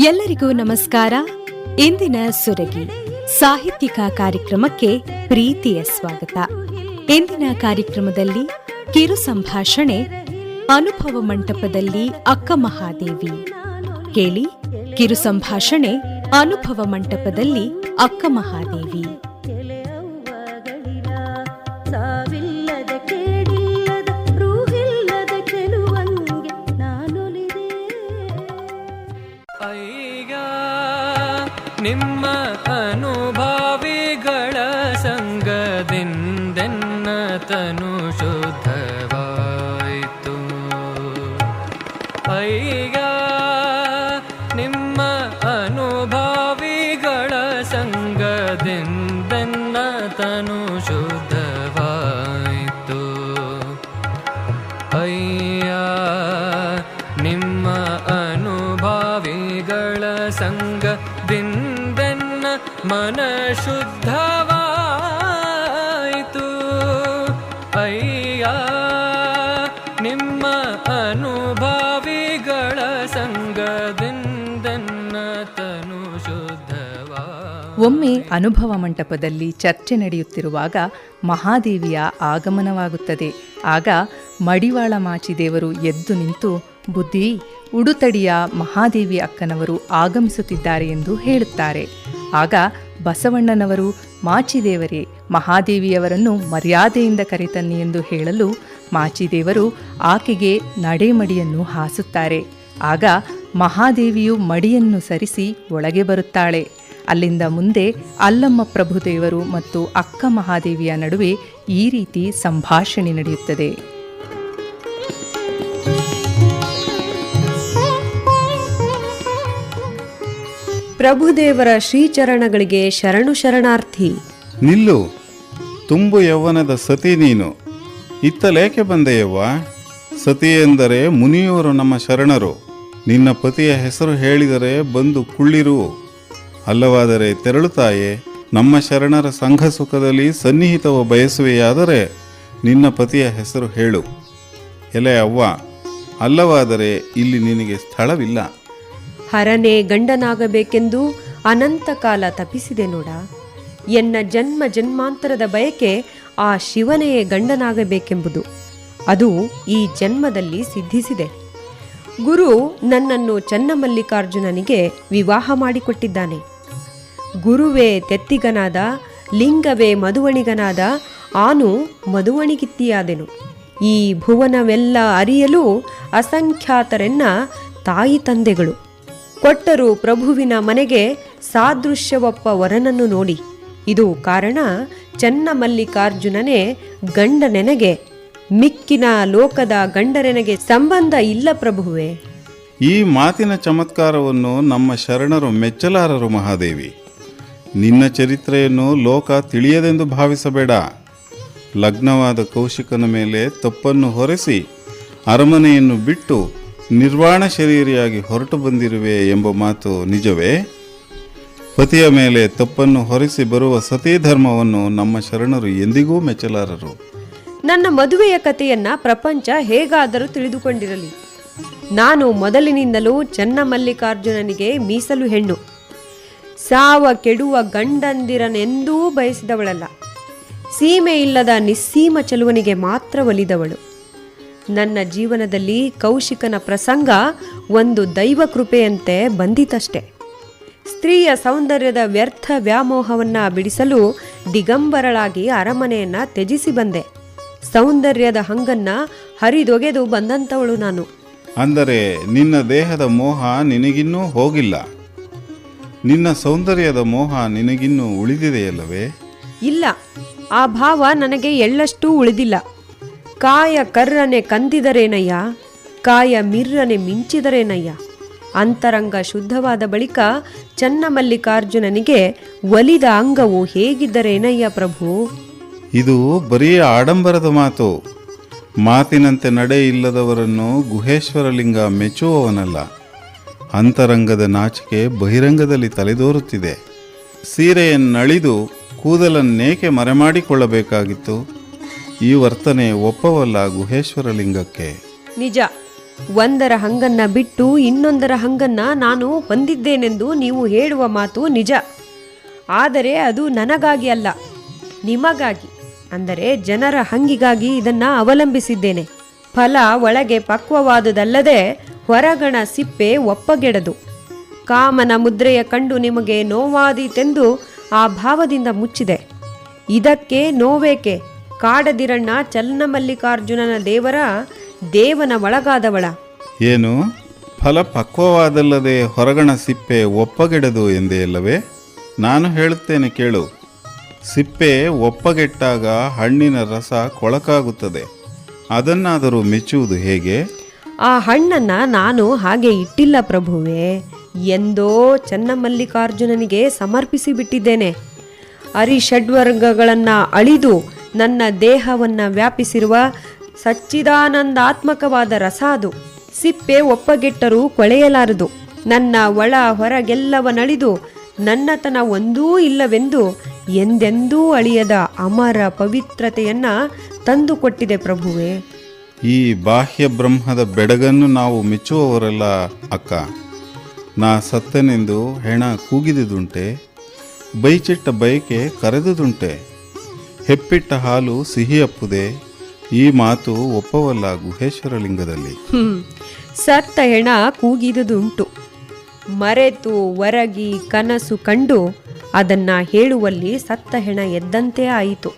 ಎಲ್ಲರಿಗೂ ನಮಸ್ಕಾರ. ಇಂದಿನ ಸುರಗಿ ಸಾಹಿತ್ಯಿಕ ಕಾರ್ಯಕ್ರಮಕ್ಕೆ ಪ್ರೀತಿಯ ಸ್ವಾಗತ. ಇಂದಿನ ಕಾರ್ಯಕ್ರಮದಲ್ಲಿ ಕಿರು ಸಂಭಾಷಣೆ ಅನುಭವ ಮಂಟಪದಲ್ಲಿ ಅಕ್ಕ ಮಹಾದೇವಿ. ಕೇಳಿ, ಕಿರು ಸಂಭಾಷಣೆ ಅನುಭವ ಮಂಟಪದಲ್ಲಿ ಅಕ್ಕ ಮಹಾದೇವಿ. ನಿಮ್ಮ ಅನುಭಾವಿಗಳ ಸಂಗದಿಂದೆನ್ನ ತನು ಶುದ್ಧವಾಯಿತು. ಅಯ್ಯ ನಿಮ್ಮ ಅನುಭಾವಿಗಳ ಸಂಗದಿಂದೆನ್ನ ತನು ಶುದ್ಧವಾಯಿತು ಮನ ಶುದ್ಧವಾಯಿತು. ಅಯ್ಯ, ನಿಮ್ಮ ಅನುಭಾವಿಗಳ ಸಂಗದಿಂದೆನ್ನ ತನು ಶುದ್ಧವಾ. ಒಮ್ಮೆ ಅನುಭವ ಮಂಟಪದಲ್ಲಿ ಚರ್ಚೆ ನಡೆಯುತ್ತಿರುವಾಗ ಮಹಾದೇವಿಯ ಆಗಮನವಾಗುತ್ತದೆ. ಆಗ ಮಡಿವಾಳ ಮಾಚಿದೇವರು ಎದ್ದು ನಿಂತು ಬುದ್ಧಿ ಉಡುತಡಿಯ ಮಹಾದೇವಿ ಅಕ್ಕನವರು ಆಗಮಿಸುತ್ತಿದ್ದಾರೆ ಎಂದು ಹೇಳುತ್ತಾರೆ. ಆಗ ಬಸವಣ್ಣನವರು, ಮಾಚಿದೇವರೇ, ಮಹಾದೇವಿಯವರನ್ನು ಮರ್ಯಾದೆಯಿಂದ ಕರೆತನ್ನಿ ಎಂದು ಹೇಳಲು ಮಾಚಿದೇವರು ಆಕೆಗೆ ನಡೆಮಡಿಯನ್ನು ಹಾಸುತ್ತಾರೆ. ಆಗ ಮಹಾದೇವಿಯು ಮಡಿಯನ್ನು ಸರಿಸಿ ಒಳಗೆ ಬರುತ್ತಾಳೆ. ಅಲ್ಲಿಂದ ಮುಂದೆ ಅಲ್ಲಮ್ಮ ಪ್ರಭುದೇವರು ಮತ್ತು ಅಕ್ಕ ಮಹಾದೇವಿಯ ನಡುವೆ ಈ ರೀತಿ ಸಂಭಾಷಣೆ ನಡೆಯುತ್ತದೆ. ಪ್ರಭುದೇವರ ಶ್ರೀಚರಣಗಳಿಗೆ ಶರಣು ಶರಣಾರ್ಥಿ. ನಿಲ್ಲು, ತುಂಬು ಯೌವನದ ಸತಿ ನೀನು. ಇತ್ತಲೇಕೆ ಬಂದೆಯವ್ವ? ಸತಿ ಎಂದರೆ ಮುನಿಯವರು ನಮ್ಮ ಶರಣರು. ನಿನ್ನ ಪತಿಯ ಹೆಸರು ಹೇಳಿದರೆ ಬಂದು ಕುಳ್ಳಿರು. ಅಲ್ಲವಾದರೆ ತೆರಳುತ್ತಾಯೆ ನಮ್ಮ ಶರಣರ ಸಂಘ ಸುಖದಲ್ಲಿ ಸನ್ನಿಹಿತವ ಬಯಸುವೆಯಾದರೆ ನಿನ್ನ ಪತಿಯ ಹೆಸರು ಹೇಳು. ಎಲೆ ಅವ್ವ, ಅಲ್ಲವಾದರೆ ಇಲ್ಲಿ ನಿನಗೆ ಸ್ಥಳವಿಲ್ಲ. ಹರನೇ ಗಂಡನಾಗಬೇಕೆಂದು ಅನಂತ ಕಾಲ ತಪಿಸಿದೆ ನೋಡ. ಎನ್ನ ಜನ್ಮ ಜನ್ಮಾಂತರದ ಬಯಕೆ ಆ ಶಿವನೆಯೇ ಗಂಡನಾಗಬೇಕೆಂಬುದು. ಅದು ಈ ಜನ್ಮದಲ್ಲಿ ಸಿದ್ಧಿಸಿದೆ. ಗುರು ನನ್ನನ್ನು ಚನ್ನಮಲ್ಲಿಕಾರ್ಜುನನಿಗೆ ವಿವಾಹ ಮಾಡಿಕೊಟ್ಟಿದ್ದಾನೆ. ಗುರುವೇ ತೆತ್ತಿಗನಾದ, ಲಿಂಗವೇ ಮಧುವಣಿಗನಾದ, ಆನು ಮಧುವಣಿಗಿತ್ತಿಯಾದೆನು. ಈ ಭುವನವೆಲ್ಲ ಅರಿಯಲು ಅಸಂಖ್ಯಾತರೆನ್ನ ತಾಯಿ ತಂದೆಗಳು. ಕೊಟ್ಟರು ಪ್ರಭುವಿನ ಮನೆಗೆ ಸಾದೃಶ್ಯವಪ್ಪ ವರನನ್ನು ನೋಡಿ. ಇದು ಕಾರಣ ಚನ್ನಮಲ್ಲಿಕಾರ್ಜುನನೇ ಗಂಡನೆನಗೆ, ಮಿಕ್ಕಿನ ಲೋಕದ ಗಂಡರೆನಗೆ ಸಂಬಂಧ ಇಲ್ಲ ಪ್ರಭುವೇ. ಈ ಮಾತಿನ ಚಮತ್ಕಾರವನ್ನು ನಮ್ಮ ಶರಣರು ಮೆಚ್ಚಲಾರರು ಮಹಾದೇವಿ. ನಿನ್ನ ಚರಿತ್ರೆಯನ್ನು ಲೋಕ ತಿಳಿಯದೆಂದು ಭಾವಿಸಬೇಡ. ಲಗ್ನವಾದ ಕೌಶಿಕನ ಮೇಲೆ ತಪ್ಪನ್ನು ಹೊರೆಸಿ ಅರಮನೆಯನ್ನು ಬಿಟ್ಟು ನಿರ್ವಾಣ ಶರೀರಿಯಾಗಿ ಹೊರಟು ಬಂದಿರುವೆ ಎಂಬ ಮಾತು ನಿಜವೇ? ಪತಿಯ ಮೇಲೆ ತಪ್ಪನ್ನು ಹೊರಿಸಿ ಬರುವ ಸತೀ ಧರ್ಮವನ್ನು ನಮ್ಮ ಶರಣರು ಎಂದಿಗೂ ಮೆಚ್ಚಲಾರರು. ನನ್ನ ಮದುವೆಯ ಕಥೆಯನ್ನ ಪ್ರಪಂಚ ಹೇಗಾದರೂ ತಿಳಿದುಕೊಂಡಿರಲಿ. ನಾನು ಮೊದಲಿನಿಂದಲೂ ಚನ್ನಮಲ್ಲಿಕಾರ್ಜುನನಿಗೆ ಮೀಸಲು ಹೆಣ್ಣು. ಸಾವ ಕೆಡುವ ಗಂಡಂದಿರನೆಂದೂ ಬಯಸಿದವಳಲ್ಲ. ಸೀಮೆ ಇಲ್ಲದ ನಿಸ್ಸೀಮ ಚಲುವನಿಗೆ ಮಾತ್ರ ಒಲಿದವಳು. ನನ್ನ ಜೀವನದಲ್ಲಿ ಕೌಶಿಕನ ಪ್ರಸಂಗ ಒಂದು ದೈವ ಕೃಪೆಯಂತೆ ಬಂದಿತಷ್ಟೆ. ಸ್ತ್ರೀಯ ಸೌಂದರ್ಯದ ವ್ಯರ್ಥ ವ್ಯಾಮೋಹವನ್ನು ಬಿಡಿಸಲು ದಿಗಂಬರಳಾಗಿ ಅರಮನೆಯನ್ನು ತ್ಯಜಿಸಿ ಬಂದೆ. ಸೌಂದರ್ಯದ ಹಂಗನ್ನ ಹರಿದೊಗೆದು ಬಂದಂಥವಳು ನಾನು. ಅಂದರೆ ನಿನ್ನ ದೇಹದ ಮೋಹ ನಿನಗಿನ್ನೂ ಹೋಗಿಲ್ಲ. ನಿನ್ನ ಸೌಂದರ್ಯದ ಮೋಹ ನಿನಗಿನ್ನೂ ಉಳಿದಿದೆಯಲ್ಲವೇ? ಇಲ್ಲ ಆ ಭಾವ ನನಗೆ ಎಳ್ಳಷ್ಟೂ ಉಳಿದಿಲ್ಲ. ಕಾಯ ಕರ್ರನೆ ಕಂದಿದರೇನಯ್ಯ? ಕಾಯ ಮಿರ್ರನೆ ಮಿಂಚಿದರೇನಯ್ಯ? ಅಂತರಂಗ ಶುದ್ಧವಾದ ಬಳಿಕ ಚನ್ನಮಲ್ಲಿಕಾರ್ಜುನನಿಗೆ ಒಲಿದ ಅಂಗವು ಹೇಗಿದ್ದರೇನಯ್ಯ ಪ್ರಭು? ಇದು ಬರೀ ಆಡಂಬರದ ಮಾತು. ಮಾತಿನಂತೆ ನಡೆ ಇಲ್ಲದವರನ್ನು ಗುಹೇಶ್ವರಲಿಂಗ ಮೆಚ್ಚುವವನಲ್ಲ. ಅಂತರಂಗದ ನಾಚಿಕೆ ಬಹಿರಂಗದಲ್ಲಿ ತಲೆದೋರುತ್ತಿದೆ. ಸೀರೆಯನ್ನಳಿದು ಕೂದಲನ್ನೇಕೆ ಮರೆಮಾಡಿಕೊಳ್ಳಬೇಕಾಗಿತ್ತು? ಈ ವರ್ತನೆ ಒಪ್ಪವಲ್ಲ ಗುಹೇಶ್ವರಲಿಂಗಕ್ಕೆ. ನಿಜ. ಒಂದರ ಹಂಗನ್ನ ಬಿಟ್ಟು ಇನ್ನೊಂದರ ಹಂಗನ್ನ ನಾನು ಹೊಂದಿದ್ದೇನೆಂದು ನೀವು ಹೇಳುವ ಮಾತು ನಿಜ. ಆದರೆ ಅದು ನನಗಾಗಿ ಅಲ್ಲ, ನಿಮಗಾಗಿ, ಅಂದರೆ ಜನರ ಹಂಗಿಗಾಗಿ ಇದನ್ನ ಅವಲಂಬಿಸಿದ್ದೇನೆ. ಫಲ ಒಳಗೆ ಪಕ್ವವಾದುದಲ್ಲದೆ ಹೊರಗಣ ಸಿಪ್ಪೆ ಒಪ್ಪಗೆಡದು. ಕಾಮನ ಮುದ್ರೆಯ ಕಂಡು ನಿಮಗೆ ನೋವಾದೀತೆಂದು ಆ ಭಾವದಿಂದ ಮುಚ್ಚಿದೆ. ಇದಕ್ಕೆ ನೋವೇಕೆ? ಕಾಡದಿರಣ್ಣ ಚನ್ನಮಲ್ಲಿಕಾರ್ಜುನನ ದೇವರ ದೇವನ ಒಳಗಾದವಳ. ಏನು? ಫಲ ಪಕ್ವವಾದಲ್ಲದೆ ಹೊರಗಣ ಸಿಪ್ಪೆ ಒಪ್ಪಗೆಡದು ಎಂದೇ ಇಲ್ಲವೇ ನಾನು ಹೇಳುತ್ತೇನೆ ಕೇಳು. ಸಿಪ್ಪೆ ಒಪ್ಪಗೆಟ್ಟಾಗ ಹಣ್ಣಿನ ರಸ ಕೊಳಕಾಗುತ್ತದೆ. ಅದನ್ನಾದರೂ ಮೆಚ್ಚುವುದು ಹೇಗೆ? ಆ ಹಣ್ಣನ್ನು ನಾನು ಹಾಗೆ ಇಟ್ಟಿಲ್ಲ ಪ್ರಭುವೆ. ಎಂದೋ ಚನ್ನಮಲ್ಲಿಕಾರ್ಜುನನಿಗೆ ಸಮರ್ಪಿಸಿ ಬಿಟ್ಟಿದ್ದೇನೆ. ಅರಿಷಡ್ವರ್ಗಗಳನ್ನು ಅಳಿದು ನನ್ನ ದೇಹವನ್ನು ವ್ಯಾಪಿಸಿರುವ ಸಚ್ಚಿದಾನಂದಾತ್ಮಕವಾದ ರಸ ಅದು. ಸಿಪ್ಪೆ ಒಪ್ಪಗೆಟ್ಟರೂ ಕೊಳೆಯಲಾರದು. ನನ್ನ ಒಳ ಹೊರಗೆಲ್ಲವನಳಿದು ನನ್ನತನ ಒಂದೂ ಇಲ್ಲವೆಂದು ಎಂದೆಂದೂ ಅಳಿಯದ ಅಮರ ಪವಿತ್ರತೆಯನ್ನು ತಂದುಕೊಟ್ಟಿದೆ ಪ್ರಭುವೇ. ಈ ಬಾಹ್ಯ ಬ್ರಹ್ಮದ ಬೆಡಗನ್ನು ನಾವು ಮೆಚ್ಚುವವರಲ್ಲ ಅಕ್ಕ. ನಾ ಸತ್ತನೆಂದು ಹೆಣ ಕೂಗಿದುದುಂಟೆ, ಬೈಚಿಟ್ಟ ಬಯಕೆ ಕರೆದುದುಂಟೆ. ಹೆಪ್ಪಿಟ್ಟ ಹಾಲು ಸಿಹಿಯಪ್ಪುದೆ ಈ ಮಾತು ಒಪ್ಪವಲ್ಲ ಗುಹೇಶ್ವರಲಿಂಗದಲ್ಲಿ ಲಿಂಗದಲ್ಲಿ ಸತ್ತ ಹೆಣ ಕೂಗಿದುದುಂಟು. ಮರೆತು ಒರಗಿ ಕನಸು ಕಂಡು ಅದನ್ನ ಹೇಳುವಲ್ಲಿ ಸತ್ತ ಹೆಣ ಎದ್ದಂತೆ ಆಯಿತು.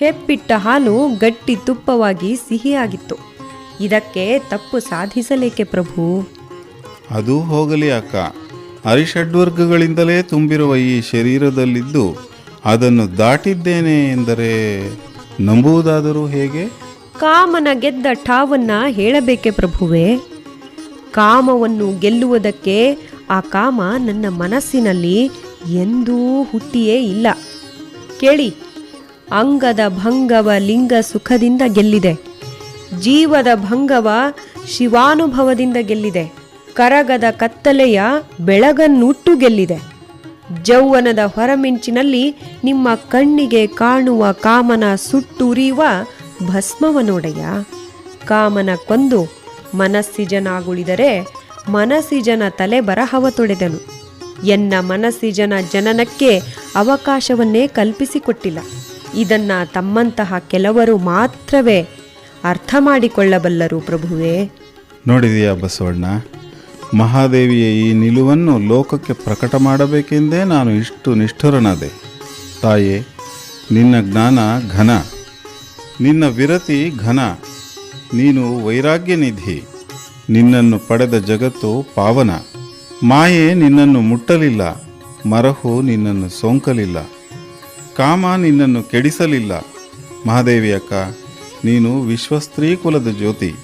ಹೆಪ್ಪಿಟ್ಟ ಹಾಲು ಗಟ್ಟಿ ತುಪ್ಪವಾಗಿ ಸಿಹಿಯಾಗಿತ್ತು. ಇದಕ್ಕೆ ತಪ್ಪು ಸಾಧಿಸಲೇಕೆ ಪ್ರಭು? ಅದು ಹೋಗಲಿ ಅಕ್ಕ. ಅರಿಷಡ್ವರ್ಗಗಳಿಂದಲೇ ತುಂಬಿರುವ ಈ ಶರೀರದಲ್ಲಿದ್ದು ಅದನ್ನು ದಾಟಿದ್ದೇನೆ ಎಂದರೆ ನಂಬುವುದಾದರೂ ಹೇಗೆ? ಕಾಮನ ಗೆದ್ದ ಠಾವನ್ನ ಹೇಳಬೇಕೆ ಪ್ರಭುವೇ? ಕಾಮವನ್ನು ಗೆಲ್ಲುವುದಕ್ಕೆ ಆ ಕಾಮ ನನ್ನ ಮನಸ್ಸಿನಲ್ಲಿ ಎಂದೂ ಹುಟ್ಟಿಯೇ ಇಲ್ಲ. ಕೇಳಿ, ಅಂಗದ ಭಂಗವ ಲಿಂಗ ಸುಖದಿಂದ ಗೆಲ್ಲಿದೆ. ಜೀವದ ಭಂಗವ ಶಿವಾನುಭವದಿಂದ ಗೆಲ್ಲಿದೆ. ಕರಗದ ಕತ್ತಲೆಯ ಬೆಳಗನ್ನುಟ್ಟು ಗೆಲ್ಲಿದೆ. ಜೌವನದ ಹೊರಮಿಂಚಿನಲ್ಲಿ ನಿಮ್ಮ ಕಣ್ಣಿಗೆ ಕಾಣುವ ಕಾಮನ ಸುಟ್ಟುರಿಯುವ ಭಸ್ಮವನೊಡೆಯ. ಕಾಮನ ಕೊಂದು ಮನಸ್ಸಿಜನಾಗುಳಿದರೆ ಮನಸ್ಸಿಜನ ತಲೆ ಬರಹವ ತೊಡೆದನು. ಎನ್ನ ಮನಸ್ಸಿಜನ ಜನನಕ್ಕೆ ಅವಕಾಶವನ್ನೇ ಕಲ್ಪಿಸಿಕೊಟ್ಟಿಲ್ಲ. ಇದನ್ನ ತಮ್ಮಂತಹ ಕೆಲವರು ಮಾತ್ರವೇ ಅರ್ಥ ಮಾಡಿಕೊಳ್ಳಬಲ್ಲರು ಪ್ರಭುವೇ. ನೋಡಿದೆಯಾ ಬಸವಣ್ಣ? ಮಹಾದೇವಿಯ, ಈ ನಿಲುವನ್ನು ಲೋಕಕ್ಕೆ ಪ್ರಕಟ ಮಾಡಬೇಕೆಂದೇ ನಾನು ಇಷ್ಟು ನಿಷ್ಠುರನಾದೆ. ತಾಯೇ, ನಿನ್ನ ಜ್ಞಾನ ಘನ. ನಿನ್ನ ವಿರತಿ ಘನ. ನೀನು ವೈರಾಗ್ಯ ನಿಧಿ ನಿನ್ನನ್ನು ಪಡೆದ ಜಗತ್ತು ಪಾವನ. ಮಾಯೆ ನಿನ್ನನ್ನು ಮುಟ್ಟಲಿಲ್ಲ. ಮರಹು ನಿನ್ನನ್ನು ಸೋಂಕಲಿಲ್ಲ. ಕಾಮ ನಿನ್ನನ್ನು ಕೆಡಿಸಲಿಲ್ಲ. ಮಹಾದೇವಿ ಅಕ್ಕ, ನೀನು ವಿಶ್ವಸ್ತ್ರೀ ಕುಲದ ಜ್ಯೋತಿ.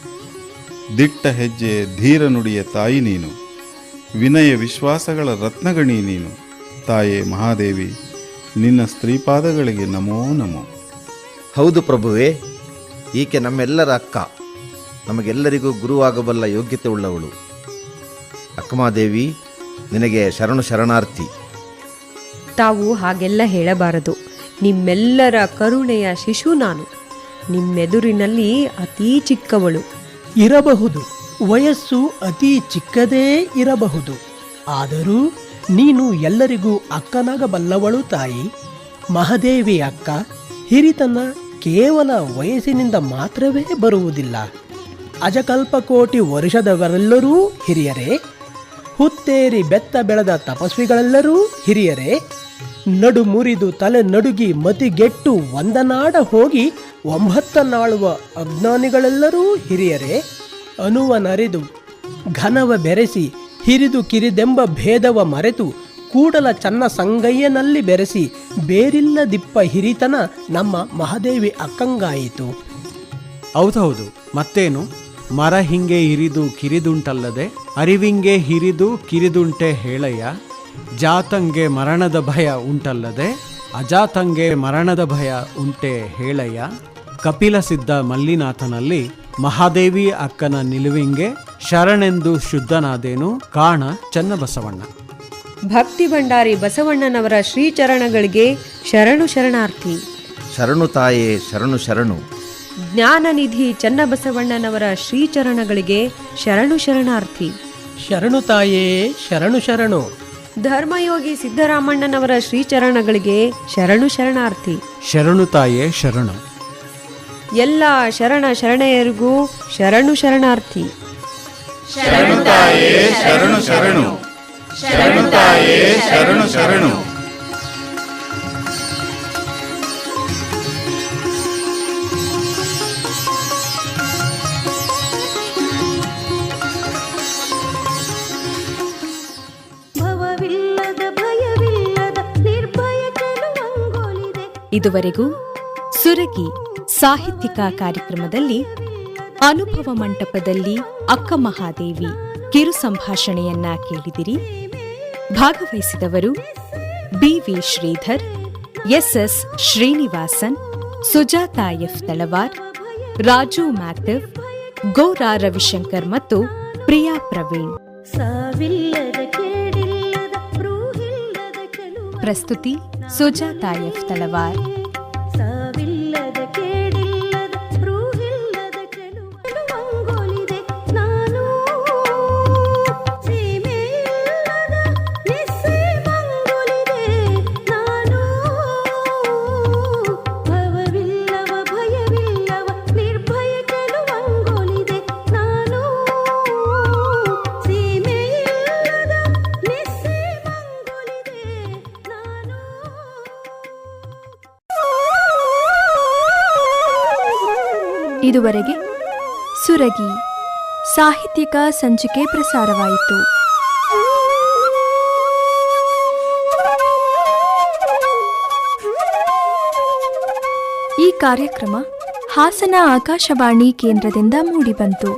ದಿಟ್ಟ ಹೆಜ್ಜೆ ಧೀರ ನುಡಿಯ ತಾಯಿ ನೀನು. ವಿನಯ ವಿಶ್ವಾಸಗಳ ರತ್ನಗಣಿ ನೀನು. ತಾಯೇ ಮಹಾದೇವಿ ನಿನ್ನ ಸ್ತ್ರೀಪಾದಗಳಿಗೆ ನಮೋ ನಮೋ. ಹೌದು ಪ್ರಭುವೇ ಈಕೆ ನಮ್ಮೆಲ್ಲರ ಅಕ್ಕ. ನಮಗೆಲ್ಲರಿಗೂ ಗುರುವಾಗಬಲ್ಲ ಯೋಗ್ಯತೆ ಉಳ್ಳವಳು. ಅಕ್ಕಮಾದೇವಿ ನಿನಗೆ ಶರಣು ಶರಣಾರ್ಥಿ. ತಾವು ಹಾಗೆಲ್ಲ ಹೇಳಬಾರದು. ನಿಮ್ಮೆಲ್ಲರ ಕರುಣೆಯ ಶಿಶು ನಾನು. ನಿಮ್ಮೆದುರಿನಲ್ಲಿ ಅತೀ ಚಿಕ್ಕವಳು. ಇರಬಹುದು. ವಯಸ್ಸು ಅತಿ ಚಿಕ್ಕದೇ ಇರಬಹುದು. ಆದರೂ ನೀನು ಎಲ್ಲರಿಗೂ ಅಕ್ಕನಾಗಬಲ್ಲವಳು ತಾಯಿ. ಮಹದೇವಿ ಅಕ್ಕ, ಹಿರಿತನ ಕೇವಲ ವಯಸ್ಸಿನಿಂದ ಮಾತ್ರವೇ ಬರುವುದಿಲ್ಲ. ಅಜಕಲ್ಪಕೋಟಿ ವರ್ಷದವರೆಲ್ಲರೂ ಹಿರಿಯರೇ. ಹುತ್ತೇರಿ ಬೆತ್ತ ಬೆಳೆದ ತಪಸ್ವಿಗಳೆಲ್ಲರೂ ಹಿರಿಯರೇ. ನಡು ಮುರಿದು ತಲೆ ನಡುಗಿ ಮತಿಗೆಟ್ಟು ಒಂದನಾಡ ಹೋಗಿ ಒಂಬತ್ತ ನಾಳುವ ಅಜ್ಞಾನಿಗಳೆಲ್ಲರೂ ಹಿರಿಯರೇ, ಅನುವನರಿದು ಘನವ ಬೆರೆಸಿ ಹಿರಿದು ಕಿರಿದೆಂಬ ಭೇದವ ಮರೆತು ಕೂಡಲ ಚನ್ನ ಸಂಗಯ್ಯನಲ್ಲಿ ಬೆರೆಸಿ ಬೇರಿಲ್ಲದಿಪ್ಪ ಹಿರಿತನ ನಮ್ಮ ಮಹಾದೇವಿ ಅಕ್ಕಂಗಾಯಿತು. ಹೌದೌದು, ಮತ್ತೇನು? ಮರ ಹಿಂಗೆ ಹಿರಿದು ಕಿರಿದುಂಟಲ್ಲದೆ, ಅರಿವಿಂಗೆ ಹಿರಿದು ಕಿರಿದುಂಟೆ ಹೇಳಯ್ಯ? ಜಾತಂಗೆ ಮರಣದ ಭಯ ಉಂಟಲ್ಲದೆ ಅಜಾತಂಗೆ ಮರಣದ ಭಯ ಉಂಟೆ ಹೇಳಯ್ಯ. ಕಪಿಲ ಸಿದ್ಧ ಮಲ್ಲಿನಾಥನಲ್ಲಿ ಮಹಾದೇವಿ ಅಕ್ಕನ ನಿಲುವಿಂಗೆ ಶರಣೆಂದು ಶುದ್ಧನಾದೇನು ಕಾಣ ಚನ್ನಬಸವಣ್ಣ. ಭಕ್ತಿ ಭಂಡಾರಿ ಬಸವಣ್ಣನವರ ಶ್ರೀಚರಣಗಳಿಗೆ ಶರಣು ಶರಣಾರ್ಥಿ. ಶರಣು ತಾಯೇ ಶರಣು ಶರಣು. ಜ್ಞಾನನಿಧಿ ಚನ್ನಬಸವಣ್ಣನವರ ಶ್ರೀಚರಣಗಳಿಗೆ ಶರಣು ಶರಣಾರ್ಥಿ. ಶರಣು ತಾಯೇ ಶರಣು ಶರಣು. ಧರ್ಮಯೋಗಿ ಸಿದ್ದರಾಮಣ್ಣನವರ ಶ್ರೀಚರಣಗಳಿಗೆ ಶರಣು ಶರಣಾರ್ಥಿ. ಶರಣು ತಾಯೇ ಶರಣು. ಎಲ್ಲ ಶರಣ ಶರಣೆಯರಿಗೂ ಶರಣು ಶರಣಾರ್ಥಿ. ಶರಣು ತಾಯೇ ಶರಣು ಶರಣು. ಶರಣು ತಾಯೇ ಶರಣು ಶರಣು. ಇದುವರೆಗೂ ಸುರಗಿ ಸಾಹಿತ್ಯಿಕ ಕಾರ್ಯಕ್ರಮದಲ್ಲಿ ಅನುಭವ ಮಂಟಪದಲ್ಲಿ ಅಕ್ಕ ಮಹಾದೇವಿ ಕಿರು ಸಂಭಾಷಣೆಯನ್ನ ಕೇಳಿದಿರಿ. ಭಾಗವಹಿಸಿದವರು B V Sridhar S S Srinivasan, Sujata F Talawar, Raju Mathew Gaura Ravishankar ಮತ್ತು ಪ್ರಿಯಾ ಪ್ರವೀಣ್. ಪ್ರಸ್ತುತಿ ಸುಜಾತಾ ಎಫ್ ತಳವಾರ್ ಇದುವರೆಗೆ ಸುರಗಿ ಸಾಹಿತ್ಯಿಕ ಸಂಚಿಕೆ ಪ್ರಸಾರವಾಯಿತು. ಈ ಕಾರ್ಯಕ್ರಮ ಹಾಸನ ಆಕಾಶವಾಣಿ ಕೇಂದ್ರದಿಂದ ಮೂಡಿಬಂತು.